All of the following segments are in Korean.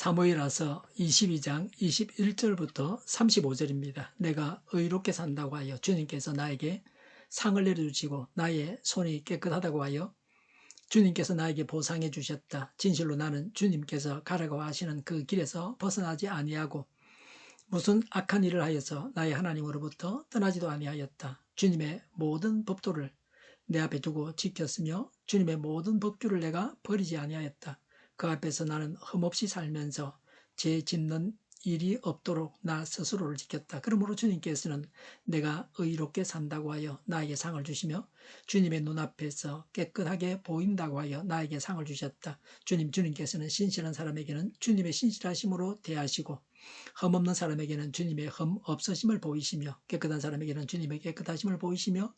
사무엘하서 22장 21절부터 35절입니다. 내가 의롭게 산다고 하여 주님께서 나에게 상을 내려주시고 나의 손이 깨끗하다고 하여 주님께서 나에게 보상해 주셨다. 진실로 나는 주님께서 가라고 하시는 그 길에서 벗어나지 아니하고 무슨 악한 일을 하여서 나의 하나님으로부터 떠나지도 아니하였다. 주님의 모든 법도를 내 앞에 두고 지켰으며 주님의 모든 법규를 내가 버리지 아니하였다. 그 앞에서 나는 흠없이 살면서 죄 짓는 일이 없도록 나 스스로를 지켰다. 그러므로 주님께서는 내가 의롭게 산다고 하여 나에게 상을 주시며 주님의 눈앞에서 깨끗하게 보인다고 하여 나에게 상을 주셨다. 주님, 주님께서는 신실한 사람에게는 주님의 신실하심으로 대하시고 흠없는 사람에게는 주님의 흠 없으심을 보이시며 깨끗한 사람에게는 주님의 깨끗하심을 보이시며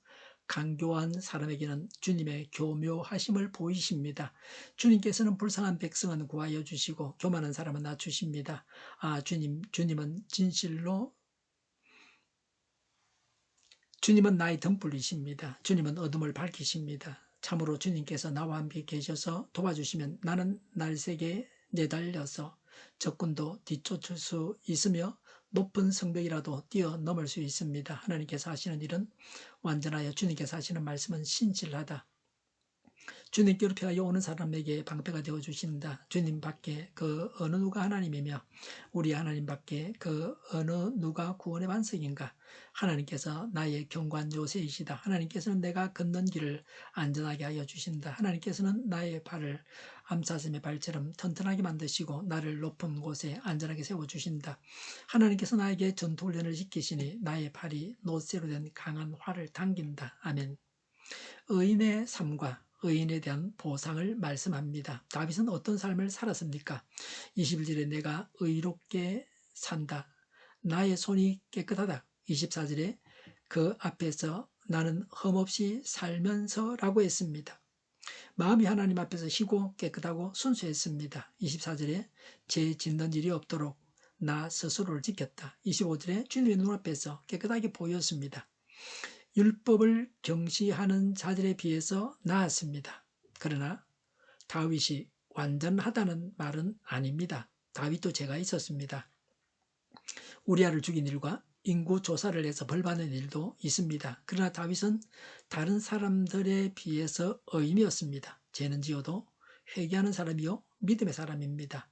강교한 사람에게는 주님의 교묘하심을 보이십니다. 주님께서는 불쌍한 백성은 구하여 주시고 교만한 사람은 낮추십니다. 아 주님, 주님은 진실로 주님은 나의 등불이십니다. 주님은 어둠을 밝히십니다. 참으로 주님께서 나와 함께 계셔서 도와주시면 나는 날색에 내달려서 적군도 뒤쫓을 수 있으며 높은 성벽이라도 뛰어넘을 수 있습니다. 하나님께서 하시는 일은 완전하여 주님께서 하시는 말씀은 신실하다. 주님께로 피하여 오는 사람에게 방패가 되어 주신다. 주님 밖에 그 어느 누가 하나님이며 우리 하나님 밖에 그 어느 누가 구원의 반석인가? 하나님께서 나의 경관 요새이시다. 하나님께서는 내가 걷는 길을 안전하게 하여 주신다. 하나님께서는 나의 발을 암사슴의 발처럼 튼튼하게 만드시고 나를 높은 곳에 안전하게 세워 주신다. 하나님께서 나에게 전투 훈련을 시키시니 나의 발이 노쇠로 된 강한 활을 당긴다. 아멘. 의인의 삶과 의인에 대한 보상을 말씀합니다. 다윗은 어떤 삶을 살았습니까? 21절에 내가 의롭게 산다. 나의 손이 깨끗하다. 24절에 그 앞에서 나는 흠없이 살면서라고 했습니다. 마음이 하나님 앞에서 희고 깨끗하고 순수했습니다. 24절에 죄 짓는 일이 없도록 나 스스로를 지켰다. 25절에 주님의 눈앞에서 깨끗하게 보였습니다. 율법을 경시하는 자들에 비해서 나았습니다. 그러나 다윗이 완전하다는 말은 아닙니다. 다윗도 죄가 있었습니다. 우리아를 죽인 일과 인구 조사를 해서 벌받는 일도 있습니다. 그러나 다윗은 다른 사람들에 비해서 의인이었습니다. 죄는 지어도 회개하는 사람이요 믿음의 사람입니다.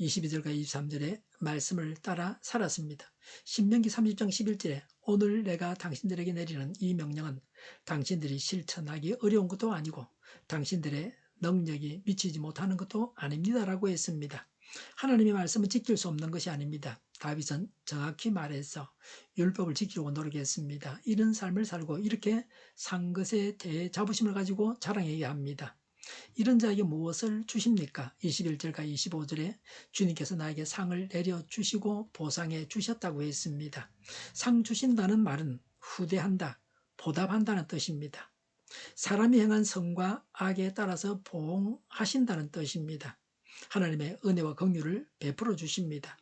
22절과 23절의 말씀을 따라 살았습니다. 신명기 30장 11절에 오늘 내가 당신들에게 내리는 이 명령은 당신들이 실천하기 어려운 것도 아니고 당신들의 능력이 미치지 못하는 것도 아닙니다라고 했습니다. 하나님의 말씀은 지킬 수 없는 것이 아닙니다. 다윗은 정확히 말해서 율법을 지키려고 노력했습니다. 이런 삶을 살고 이렇게 산 것에 대해 자부심을 가지고 자랑해야 합니다. 이런 자에게 무엇을 주십니까? 21절과 25절에 주님께서 나에게 상을 내려주시고 보상해 주셨다고 했습니다. 상 주신다는 말은 후대한다, 보답한다는 뜻입니다. 사람이 행한 성과 악에 따라서 보응하신다는 뜻입니다. 하나님의 은혜와 긍휼을 베풀어 주십니다.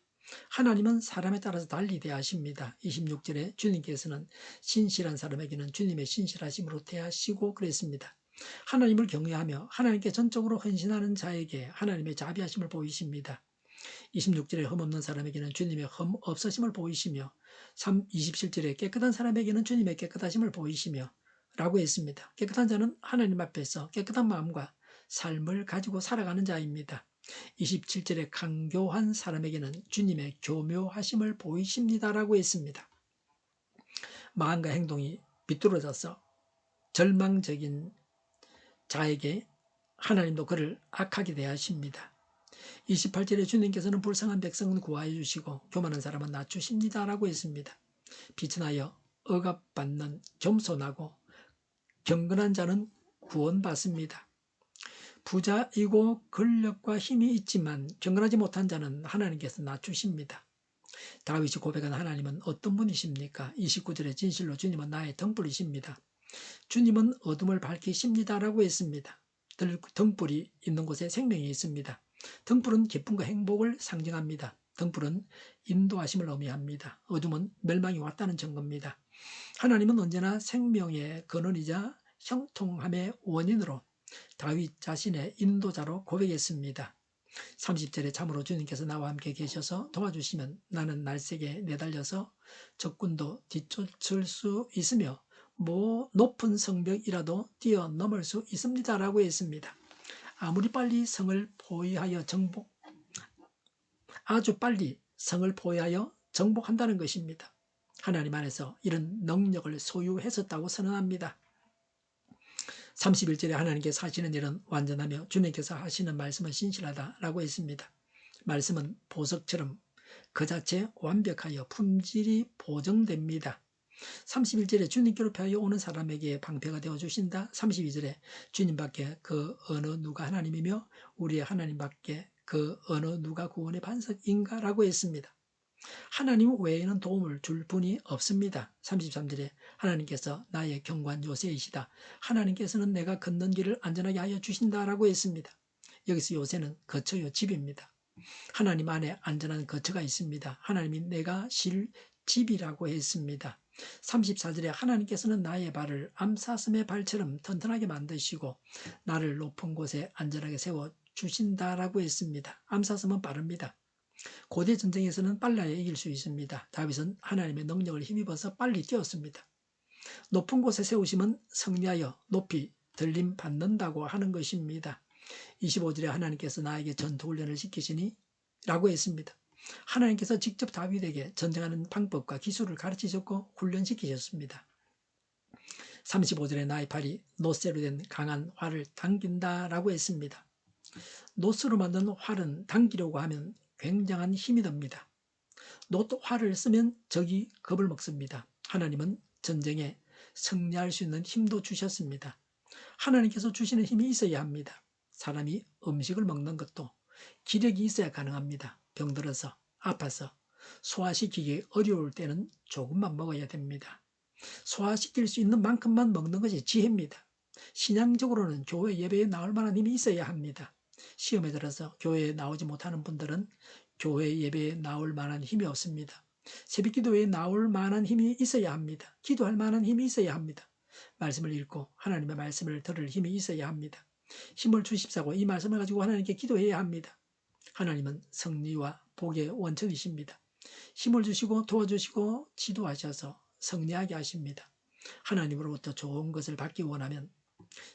하나님은 사람에 따라서 달리 대하십니다. 26절에 주님께서는 신실한 사람에게는 주님의 신실하심으로 대하시고 그랬습니다. 하나님을 경외하며 하나님께 전적으로 헌신하는 자에게 하나님의 자비하심을 보이십니다. 26절에 흠 없는 사람에게는 주님의 흠 없으심을 보이시며 27절에 깨끗한 사람에게는 주님의 깨끗하심을 보이시며 라고 했습니다. 깨끗한 자는 하나님 앞에서 깨끗한 마음과 삶을 가지고 살아가는 자입니다. 27절에 강교한 사람에게는 주님의 교묘하심을 보이십니다라고 했습니다. 마음과 행동이 비뚤어져서 절망적인 자에게 하나님도 그를 악하게 대하십니다. 28절에 주님께서는 불쌍한 백성은 구하여 주시고 교만한 사람은 낮추십니다 라고 했습니다. 비천하여 억압받는 겸손하고 경건한 자는 구원받습니다. 부자이고 권력과 힘이 있지만 경건하지 못한 자는 하나님께서 낮추십니다. 다윗이 고백한 하나님은 어떤 분이십니까? 29절에 진실로 주님은 나의 등불이십니다. 주님은 어둠을 밝히십니다라고 했습니다. 등불이 있는 곳에 생명이 있습니다. 등불은 기쁨과 행복을 상징합니다. 등불은 인도하심을 의미합니다. 어둠은 멸망이 왔다는 증거입니다. 하나님은 언제나 생명의 근원이자 형통함의 원인으로 다윗 자신의 인도자로 고백했습니다. 30절에 참으로 주님께서 나와 함께 계셔서 도와주시면 나는 날쌔게 내달려서 적군도 뒤쫓을 수 있으며 뭐 높은 성벽이라도 뛰어넘을 수 있습니다 라고 했습니다. 아무리 빨리 성을 포위하여 정복 아주 빨리 성을 포위하여 정복한다는 것입니다. 하나님 안에서 이런 능력을 소유했었다고 선언합니다. 31절에 하나님께서 하시는 일은 완전하며 주님께서 하시는 말씀은 신실하다라고 했습니다. 말씀은 보석처럼 그 자체 완벽하여 품질이 보정됩니다. 31절에 주님께로 펴여 오는 사람에게 방패가 되어 주신다. 32절에 주님밖에 그 어느 누가 하나님이며 우리의 하나님밖에 그 어느 누가 구원의 반석인가라고 했습니다. 하나님 외에는 도움을 줄 분이 없습니다. 33절에 하나님께서 나의 경관 요새이시다. 하나님께서는 내가 걷는 길을 안전하게 하여 주신다라고 했습니다. 여기서 요새는 거처요 집입니다. 하나님 안에 안전한 거처가 있습니다. 하나님이 내가 실 집이라고 했습니다. 34절에 하나님께서는 나의 발을 암사슴의 발처럼 튼튼하게 만드시고 나를 높은 곳에 안전하게 세워 주신다라고 했습니다. 암사슴은 빠릅니다. 고대 전쟁에서는 빨라야 이길 수 있습니다. 다윗은 하나님의 능력을 힘입어서 빨리 뛰었습니다. 높은 곳에 세우시면 승리하여 높이 들림 받는다고 하는 것입니다. 25절에 하나님께서 나에게 전투 훈련을 시키시니 라고 했습니다. 하나님께서 직접 다윗에게 전쟁하는 방법과 기술을 가르치셨고 훈련시키셨습니다. 35절에 나의 팔이 노쇠로 된 강한 활을 당긴다라고 했습니다. 노스로 만든 활은 당기려고 하면 굉장한 힘이 듭니다. 노 활을 쓰면 적이 겁을 먹습니다. 하나님은 전쟁에 승리할 수 있는 힘도 주셨습니다. 하나님께서 주시는 힘이 있어야 합니다. 사람이 음식을 먹는 것도 기력이 있어야 가능합니다. 병들어서 아파서 소화시키기 어려울 때는 조금만 먹어야 됩니다. 소화시킬 수 있는 만큼만 먹는 것이 지혜입니다. 신앙적으로는 교회 예배에 나올 만한 힘이 있어야 합니다. 시험에 들어서 교회에 나오지 못하는 분들은 교회 예배에 나올 만한 힘이 없습니다. 새벽 기도에 나올 만한 힘이 있어야 합니다. 기도할 만한 힘이 있어야 합니다. 말씀을 읽고 하나님의 말씀을 들을 힘이 있어야 합니다. 힘을 주십사고 이 말씀을 가지고 하나님께 기도해야 합니다. 하나님은 승리와 복의 원천이십니다. 힘을 주시고 도와주시고 지도하셔서 승리하게 하십니다. 하나님으로부터 좋은 것을 받기 원하면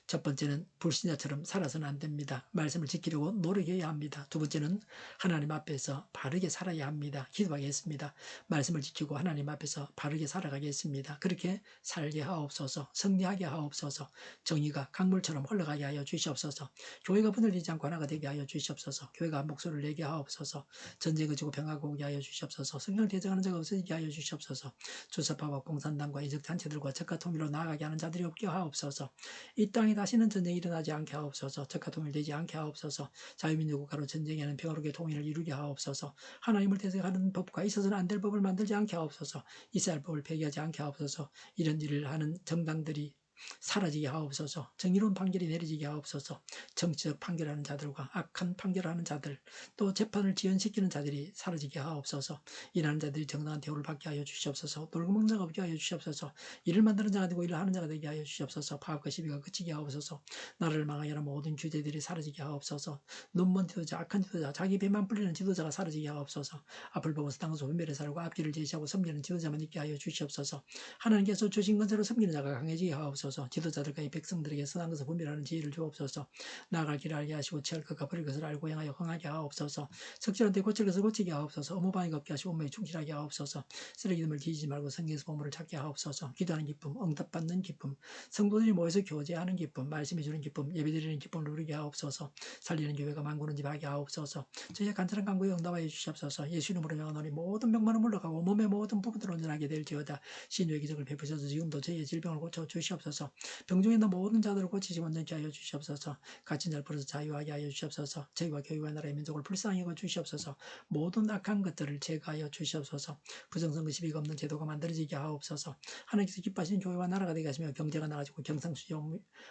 첫 번째는 불신자처럼 살아서는 안 됩니다. 말씀을 지키려고 노력해야 합니다. 두 번째는 하나님 앞에서 바르게 살아야 합니다. 기도하겠습니다. 말씀을 지키고 하나님 앞에서 바르게 살아가겠습니다. 그렇게 살게 하옵소서, 승리하게 하옵소서, 정의가 강물처럼 흘러가게 하여 주시옵소서, 교회가 분열되지 않고 하나가 되게 하여 주시옵소서, 교회가 목소리를 내게 하옵소서, 전쟁을 지고 평화가 오게 하여 주시옵소서, 성령 대적하는 자가 없어지게 하여 주시옵소서, 주사파와 공산당과 이적 단체들과 적과 통일로 나아가게 하는 자들이 없게 하옵소서, 이 땅에 다시는 전쟁이 일어나지 않게 하옵소서. 적화 통일되지 않게 하옵소서. 자유민주 국가로 전쟁에는 평화롭게 통일을 이루게 하옵소서. 하나님을 대적하는 법과 있어서는 안 될 법을 만들지 않게 하옵소서. 이스라엘 법을 폐기하지 않게 하옵소서. 이런 일을 하는 정당들이 사라지게 하옵소서. 정의로운 판결이 내려지게 하옵소서. 정치적 판결하는 자들과 악한 판결하는 자들 또 재판을 지연시키는 자들이 사라지게 하옵소서. 일하는 자들이 정당한 대우를 받게 하여 주시옵소서. 놀고 먹는 자가 없게 하여 주시옵소서. 일을 만드는 자가 되고 일을 하는 자가 되게 하여 주시옵소서. 파업과 시비가 그치게 하옵소서. 나라를 망하게 하는 모든 규제들이 사라지게 하옵소서. 눈먼 지도자 악한 지도자 자기 배만 불리는 지도자가 사라지게 하옵소서. 앞을 보고서 당소 분별에 살고 앞길을 제시하고 섬기는 지도자만 있게 하여 주시옵소서. 하나님께서 주신 것으로 섬기는 자가 강해지게 하옵소서 주옵소서. 지도자들과 이 백성들에게 선한 것을 분별하는 지혜를 주옵소서. 나아갈 길을 알게 하시고 취할 것과 버릴 것을 알고 행하여 흥하게 하옵소서. 석질한테 고칠 것을 고치게 하옵소서. 어머방이 없게 하시고 온몸에 충실하게 하옵소서. 쓰레기됨을 뒤지지 말고 성경에서 보물을 찾게 하옵소서. 기도하는 기쁨 응답받는 기쁨 성도들이 모여서 교제하는 기쁨 말씀해 주는 기쁨 예배드리는 기쁨을 누리게 하옵소서. 살리는 교회가 만구는 집 하게 하옵소서. 저희의 간절한 간구에 응답하여 주시옵소서. 예수 이름으로 명하노니 모든 병만은 물러가고 몸의 모든 부분들 온전하게 될지어다. 신유의 기적을 베푸셔서 지금도 저희의 질병을 고쳐 주시옵소서 주시옵소서. 병중에 있는 모든 자들을 고치시 온전케 하여 주시옵소서. 갇힌 자를 풀어서 자유하게 하여 주시옵소서. 저희와 교회와 나라의 민족을 불쌍히 여겨 주시옵소서. 모든 악한 것들을 제거하여 주시옵소서. 부정선거 시비가 없는 제도가 만들어지게 하옵소서. 하나님께서 기뻐하시는 교회와 나라가 되게 하시며 경제가 나아지고 경상수지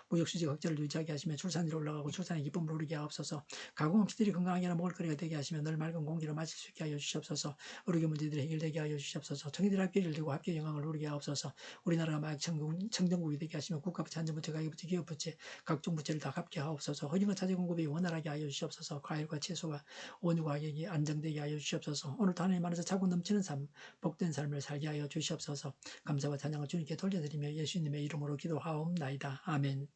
무역수지 확대를 유지하게 하시며 출산율이 올라가고 출산의 기쁨을 누리게 하옵소서. 가공업체들이 건강하게 먹을 거리가 되게 하시며 늘 맑은 공기를 마실 수 있게 하여 주시옵소서. 의료계 문제들이 해결되게 하여 주시옵소서. 청년들 합계를 들고 합계 영광을 누리게 하옵소서. 우리나라가 마약 청정국이 되게 함께 하시며 국가부채, 안전부채, 가계부채, 기업부채, 각종 부채를 다 갚게 하옵소서. 허리가 자재 공급이 원활하게 하여 주시옵소서. 과일과 채소가 원유 가격이 안정되게 하여 주시옵소서. 오늘도 하나님 안에서 자고 넘치는 삶, 복된 삶을 살게 하여 주시옵소서. 감사와 찬양을 주님께 돌려드리며 예수님의 이름으로 기도하옵나이다. 아멘.